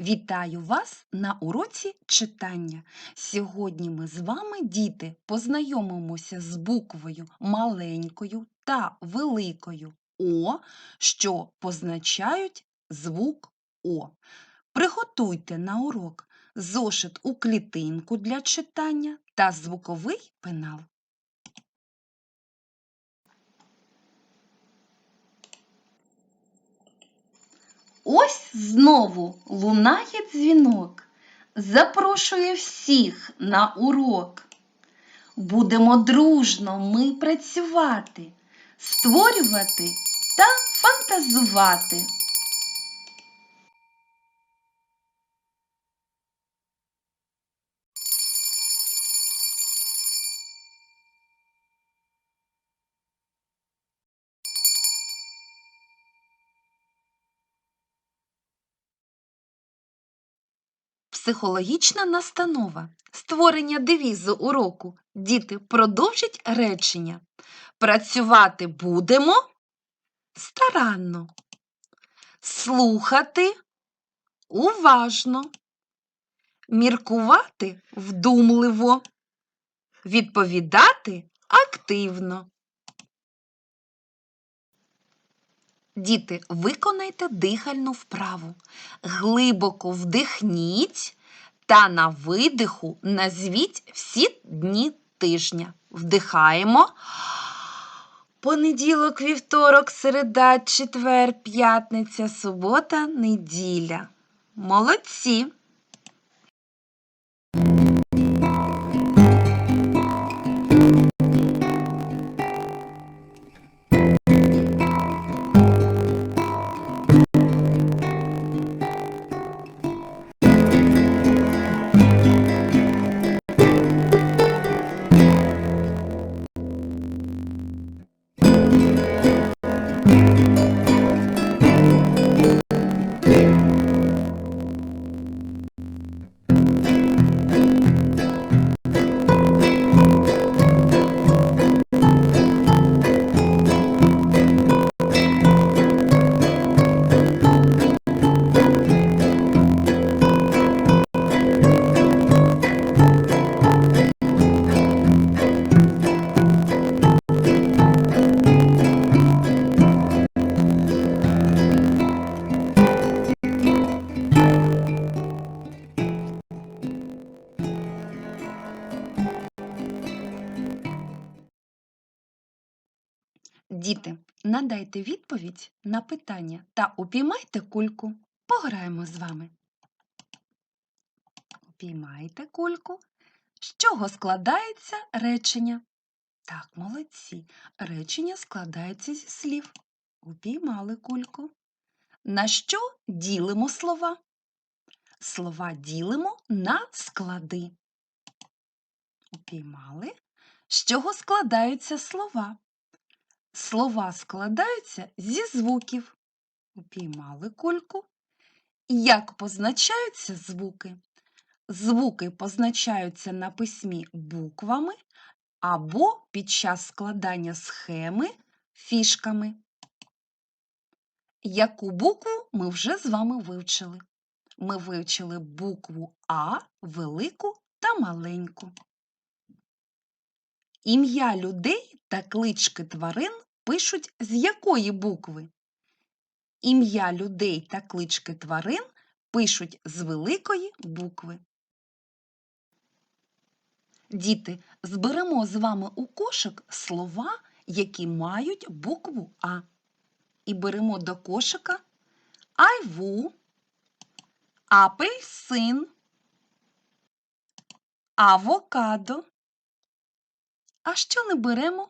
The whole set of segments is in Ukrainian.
Вітаю вас на уроці читання. Сьогодні ми з вами, діти, познайомимося з буквою маленькою та великою О, що позначають звук О. Приготуйте на урок зошит у клітинку для читання та звуковий пенал. Ось знову лунає дзвінок, запрошує всіх на урок. Будемо дружно ми працювати, створювати та фантазувати. Психологічна настанова. Створення девізу уроку. Діти продовжать речення. Працювати будемо старанно. Слухати уважно. Міркувати вдумливо. Відповідати активно. Діти, виконайте дихальну вправу. Глибоко вдихніть та на видиху назвіть всі дні тижня. Вдихаємо. Понеділок, вівторок, середа, четвер, п'ятниця, субота, неділя. Молодці! Діти, надайте відповідь на питання та упіймайте кульку. Пограємо з вами. Упіймайте кульку. З чого складається речення? Так, молодці. Речення складається зі слів. Упіймали кульку. На що ділимо слова? Слова ділимо на склади. Упіймали. З чого складаються слова? Слова складаються зі звуків. Упіймали кульку. Як позначаються звуки? Звуки позначаються на письмі буквами або під час складання схеми фішками. Яку букву ми вже з вами вивчили? Ми вивчили букву А велику та маленьку. Ім'я людей та клички тварин пишуть з якої букви? Ім'я людей та клички тварин пишуть з великої букви. Діти, зберемо з вами у кошик слова, які мають букву А. І беремо до кошика айву, апельсин, авокадо. А що не беремо?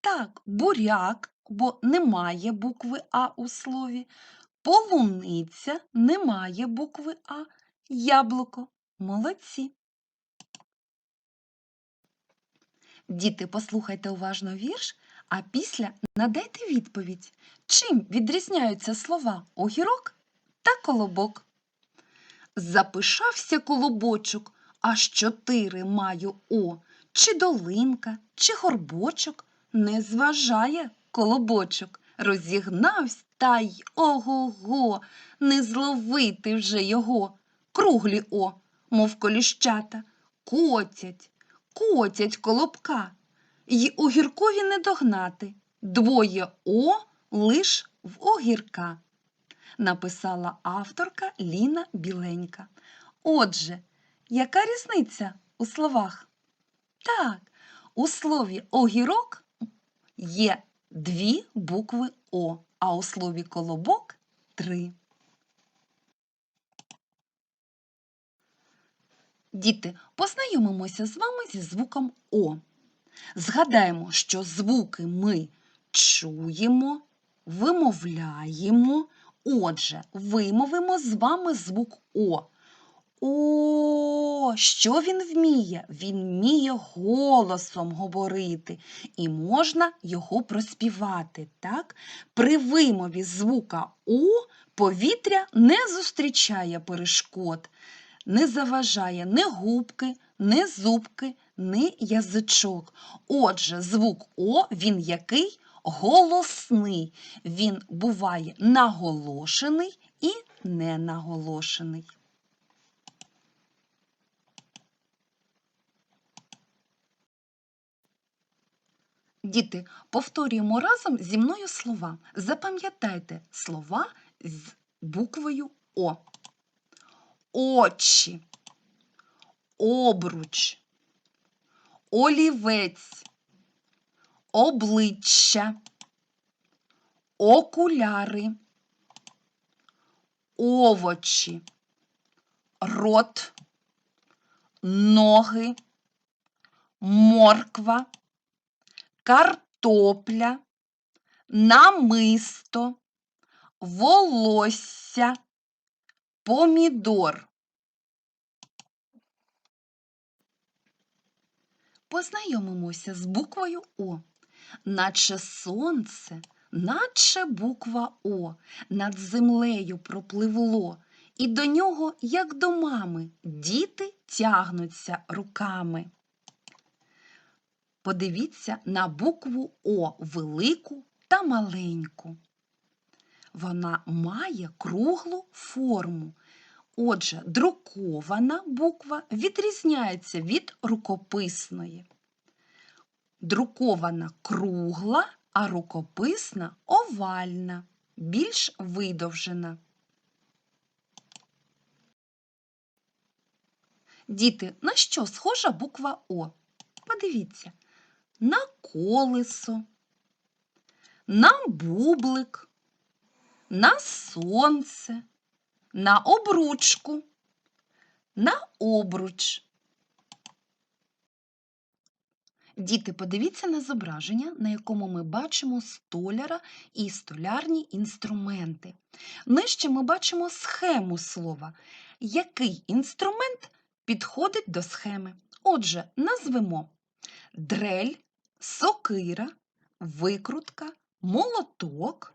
Так, буряк, бо немає букви А у слові. Полуниця немає букви А. Яблуко. Молодці. Діти, послухайте уважно вірш, а після надайте відповідь. Чим відрізняються слова огірок та колобок? Запишався колобочок, аж чотири маю О. Чи долинка, чи горбочок не зважає колобочок, розігнався та й ого-го, не зловити вже його. Круглі о, мов коліщата, котять, котять колобка. Й огіркові не догнати. Двоє о лиш в огірка. Написала авторка Ліна Біленька. Отже, яка різниця у словах? Так, у слові огірок є дві букви О, а у слові колобок три. Діти, познайомимося з вами зі звуком О. Згадаємо, що звуки ми чуємо, вимовляємо. Отже, вимовимо з вами звук О. О, що він вміє? Він вміє голосом говорити, і можна його проспівати. Так? При вимові звука О повітря не зустрічає перешкод, не заважає ні губки, ні зубки, ні язичок. Отже, звук О він який? Голосний. Він буває наголошений і ненаголошений. Діти, повторюємо разом зі мною слова. Запам'ятайте слова з буквою О. Очі, обруч, олівець, обличчя, окуляри, овочі, рот, ноги, морква картопля, намисто, волосся, помідор. Познайомимося з буквою О. Наче сонце, наче буква О, над землею пропливло, і до нього, як до мами, діти тягнуться руками. Подивіться на букву О велику та маленьку. Вона має круглу форму. Отже, друкована буква відрізняється від рукописної. Друкована кругла, а рукописна овальна, більш видовжена. Діти, на що схожа буква О? Подивіться на колесо, на бублик, на сонце, на обручку, на обруч. Діти, подивіться на зображення, на якому ми бачимо столяра і столярні інструменти. Нижче ми бачимо схему слова. Який інструмент підходить до схеми? Отже, назвемо дрель, сокира, викрутка, молоток,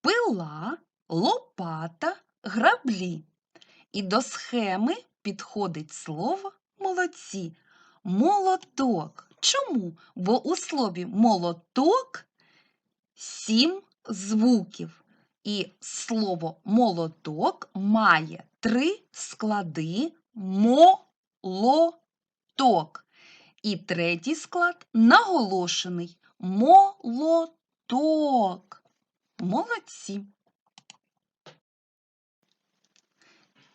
пила, лопата, граблі. І до схеми підходить слово молодці. Молоток. Чому? Бо у слові молоток сім звуків. І слово молоток має три склади молоток. І третій склад наголошений молоток. Молодці.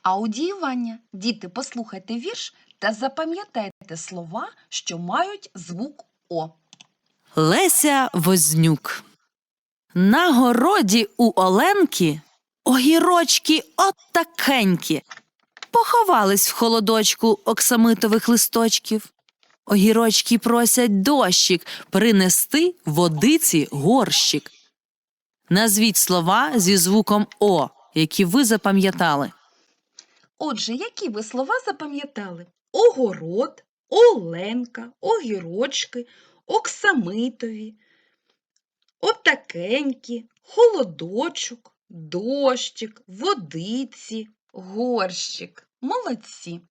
Аудіювання. Діти, послухайте вірш та запам'ятайте слова, що мають звук О. Леся Вознюк. На городі у Оленки огірочки отакенькі. Поховались в холодочку оксамитових листочків. Огірочки просять дощик принести водиці горщик. Назвіть слова зі звуком О, які ви запам'ятали. Отже, які ви слова запам'ятали? Огород, оленка, огірочки, оксамитові, отакенькі, холодочок, дощик, водиці, горщик. Молодці.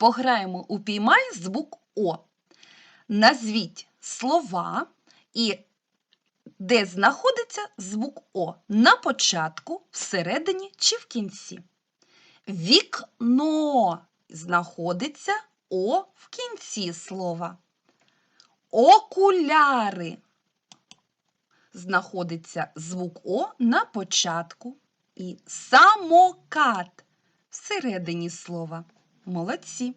Пограємо у піймай звук О. Назвіть слова і де знаходиться звук О на початку, всередині чи в кінці. Вікно знаходиться О в кінці слова. Окуляри знаходиться звук О на початку і самокат всередині слова. Молодці.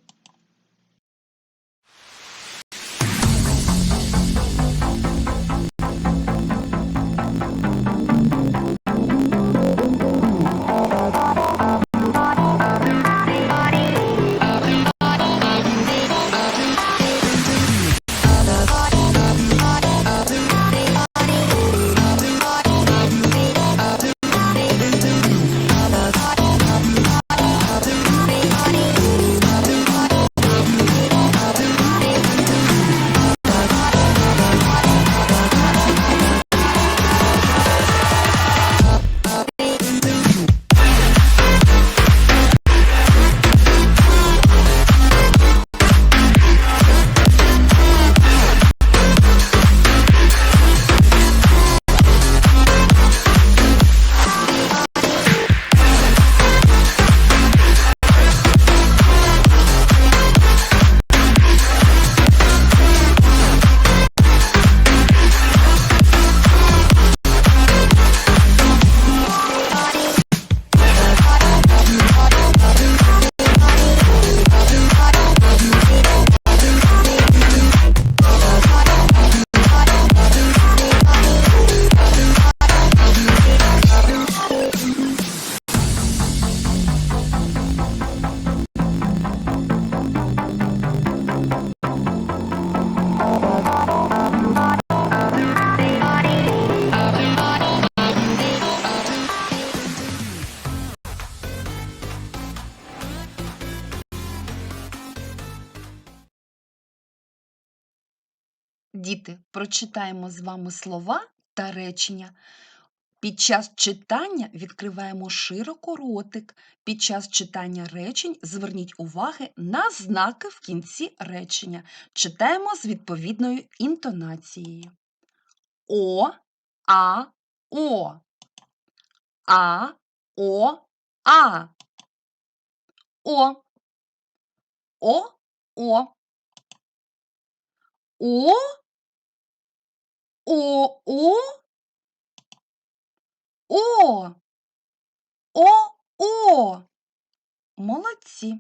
Діти, прочитаємо з вами слова та речення. Під час читання відкриваємо широко ротик. Під час читання речень зверніть уваги на знаки в кінці речення. Читаємо з відповідною інтонацією. О, А, О. А, О, А. О. О, О. О, О, О, О, О, О. Молодці.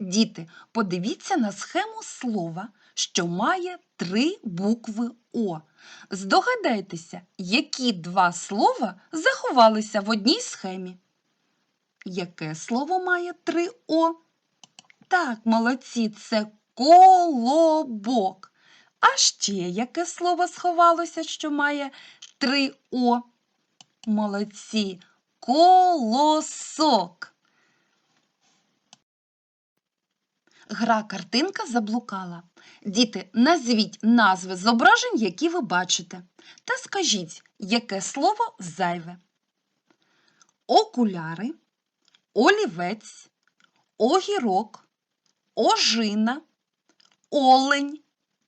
Діти, подивіться на схему слова, що має три букви О. Здогадайтеся, які два слова заховалися в одній схемі. Яке слово має три О? Так, молодці, це колобок. А ще яке слово сховалося, що має три О? Молодці, колосок. Гра картинка заблукала. Діти, назвіть назви зображень, які ви бачите, та скажіть, яке слово зайве. Окуляри, олівець, огірок, ожина, олень,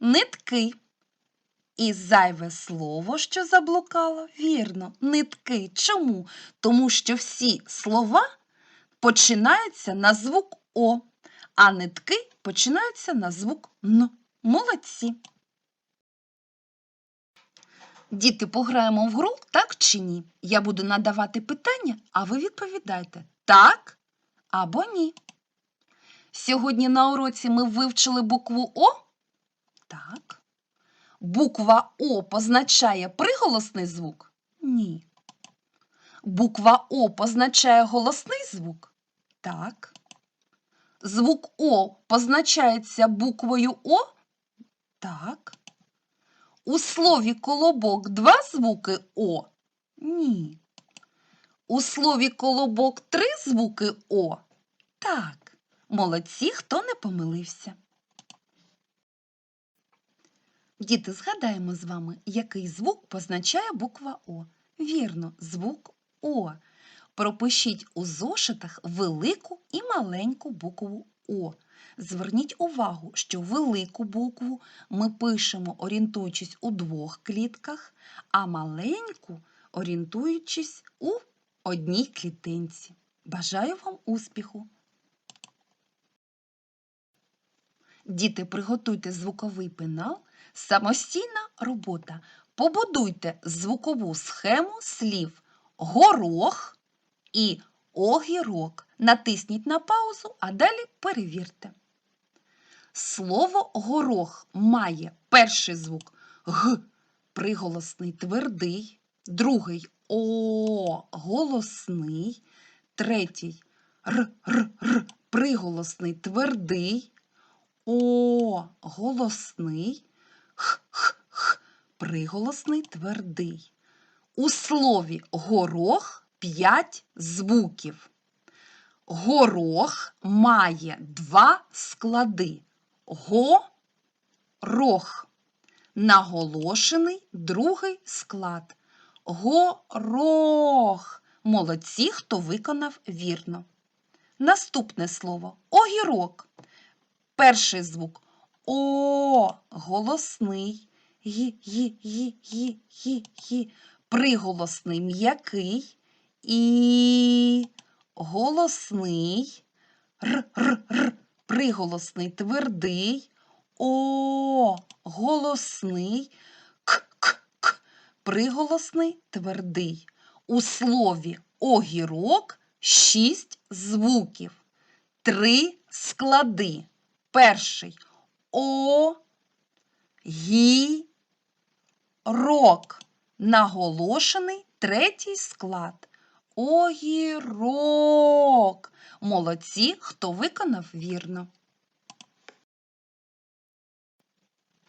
нитки. І зайве слово, що заблукало, вірно, нитки. Чому? Тому що всі слова починаються на звук О, а нитки починаються на звук Н. Молодці. Діти, пограємо в гру так чи ні? Я буду надавати питання, а ви відповідайте так або ні. Сьогодні на уроці ми вивчили букву О? Так. Буква О позначає приголосний звук? Ні. Буква О позначає голосний звук? Так. Звук О позначається буквою О? Так. У слові колобок два звуки О? Ні. У слові колобок три звуки О? Так. Молодці, хто не помилився. Діти, згадаємо з вами, який звук позначає буква О. Вірно, звук О. Пропишіть у зошитах велику і маленьку букву О. Зверніть увагу, що велику букву ми пишемо, орієнтуючись у двох клітках, а маленьку орієнтуючись у одній клітинці. Бажаю вам успіху! Діти, приготуйте звуковий пенал. Самостійна робота. Побудуйте звукову схему слів горох і огірок. Натисніть на паузу, а далі перевірте. Слово горох має перший звук г, приголосний твердий, другий о, голосний, третій р, р, р, приголосний твердий, о, голосний, х, х, х, приголосний твердий. У слові горох п'ять звуків. Горох має два склади. Го-рох. Наголошений другий склад. Горох. Молодці, хто виконав вірно. Наступне слово огірок. Перший звук О, голосний. Гі, гі, гі, гі, гі, гі. Приголосний м'який. І голосний. Р, р, р. Приголосний твердий. О, голосний. К, к, к. Приголосний твердий. У слові огірок шість звуків. Три склади. Перший о, гі, рок. Наголошений третій склад. Огірок. Молодці, хто виконав вірно.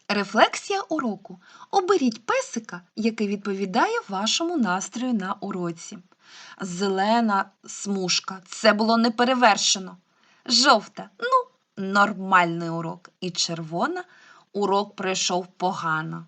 Рефлексія уроку. Оберіть песика, який відповідає вашому настрою на уроці. Зелена смужка. Це було неперевершено. Жовта. Ну, нормальний урок. І червона урок пройшов погано.